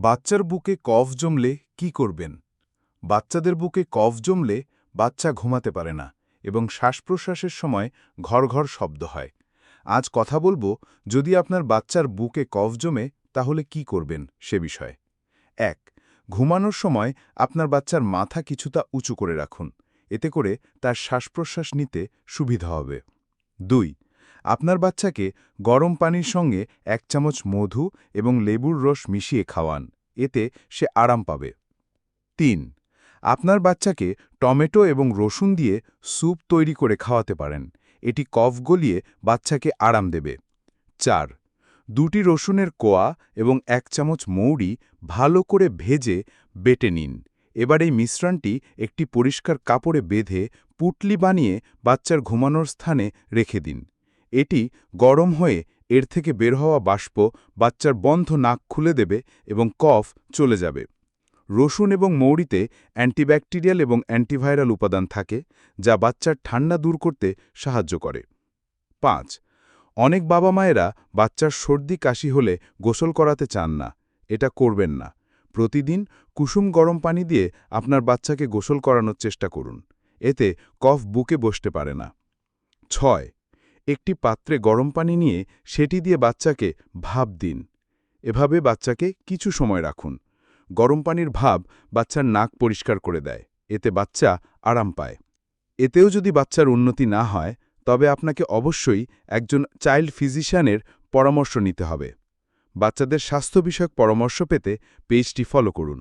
বাচ্চার বুকে কফ জমলে কি করবেন? বাচ্চাদের বুকে কফ জমলে বাচ্চা ঘুমাতে পারে না এবং শ্বাসপ্রশ্বাসের সময় ঘর ঘর শব্দ হয়। আজ কথা বলব যদি আপনার বাচ্চার বুকে কফ জমে তাহলে কি করবেন সে বিষয়ে। এক, ঘুমানোর সময় আপনার বাচ্চার মাথা কিছুটা উঁচু করে রাখুন। এতে করে তার শ্বাসপ্রশ্বাস নিতে সুবিধা হবে। দুই আপনার বাচ্চাকে গরম পানির সঙ্গে এক চামচ মধু এবং লেবুর রস মিশিয়ে খাওয়ান, এতে সে আরাম পাবে। তিন, আপনার বাচ্চাকে টমেটো এবং রসুন দিয়ে স্যুপ তৈরি করে খাওয়াতে পারেন, এটি কফ গলিয়ে বাচ্চাকে আরাম দেবে। চার, দুটি রসুনের কোয়া এবং এক চামচ মৌরি ভালো করে ভেজে বেটে নিন। এবার এই মিশ্রণটি একটি পরিষ্কার কাপড়ে বেঁধে পুটলি বানিয়ে বাচ্চার ঘুমানোর স্থানে রেখে দিন। এটি গরম হয়ে এর থেকে বের হওয়া বাষ্প বাচ্চার বন্ধ নাক খুলে দেবে এবং কফ চলে যাবে। রসুন এবং মৌরিতে অ্যান্টিব্যাকটেরিয়াল এবং অ্যান্টিভাইরাল উপাদান থাকে, যা বাচ্চার ঠান্ডা দূর করতে সাহায্য করে। পাঁচ, অনেক বাবা মায়েরা বাচ্চার সর্দি কাশি হলে গোসল করাতে চান না, এটা করবেন না। প্রতিদিন কুসুম গরম পানি দিয়ে আপনার বাচ্চাকে গোসল করানোর চেষ্টা করুন, এতে কফ বুকে বসতে পারে না। ছয় একটি পাত্রে গরম পানি নিয়ে সেটি দিয়ে বাচ্চাকে ভাব দিন। এভাবে বাচ্চাকে কিছু সময় রাখুন। গরম পানির ভাব বাচ্চার নাক পরিষ্কার করে দেয়। এতে বাচ্চা আরাম পায়। এতেও যদি বাচ্চার উন্নতি না হয়, তবে আপনাকে অবশ্যই একজন চাইল্ড ফিজিশিয়ানের পরামর্শ নিতে হবে। বাচ্চাদের স্বাস্থ্য বিষয়ক পরামর্শ পেতে পেজটি ফলো করুন।